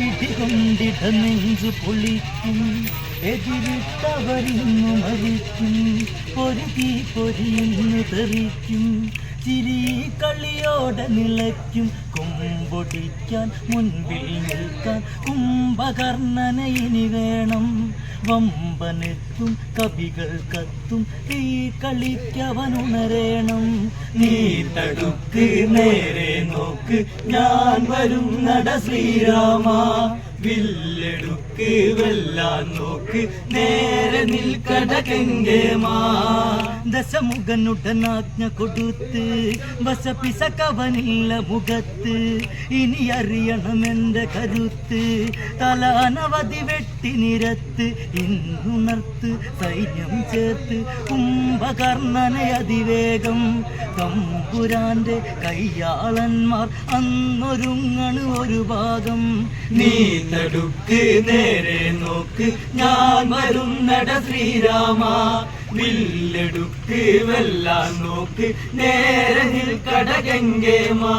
ഇടികൊണ്ടിട നെഞ്ചു പൊളിക്കും. എതിരിട്ടവരിന്നു മരിക്കും. ഒരു തീ പൊരിയുന്നു തെറിക്കും. ചിരി കളിയോടെ നിലയ്ക്കും. കൊമ്പൊടിക്കാൻ മുൻപിൽ നിൽക്കാൻ കുംഭകർണന ഇനി വേണം. വമ്പനെത്തും കവികൾ കത്തും ഈ കളിക്കവനുണരേണം. നീ തടുക്ക് നേരെ നോക്ക് ഞാൻ വരും നട ശ്രീരാമ. വെല്ലാൻ നോക്ക് നേരെ ദശമുഖനുടനാജ്ഞ കൊടുത്ത് വശപിസക്കവനില്ല മുഖത്ത്. ഇനി അറിയണമെന്റെ കരുത്ത്. തലാനവധി വെട്ടി നിരത്ത് ഇന്നുണർത്ത് സൈന്യം ചേർത്ത് കുംഭകർണനെ അതിവേഗം. തമ്പുരാന്റെ കയ്യാളന്മാർ അന്നൊരുങ്ങണ് ഒരു ഭാഗം. നീ തടുക്ക് നേരെ നോക്ക് ഞാൻ വരുന്നട ശ്രീരാമ. വില്ലെടുക്ക് വെല്ലാൻ നോക്ക് നേരെ നിൽക്കട ഗംഗേമാ.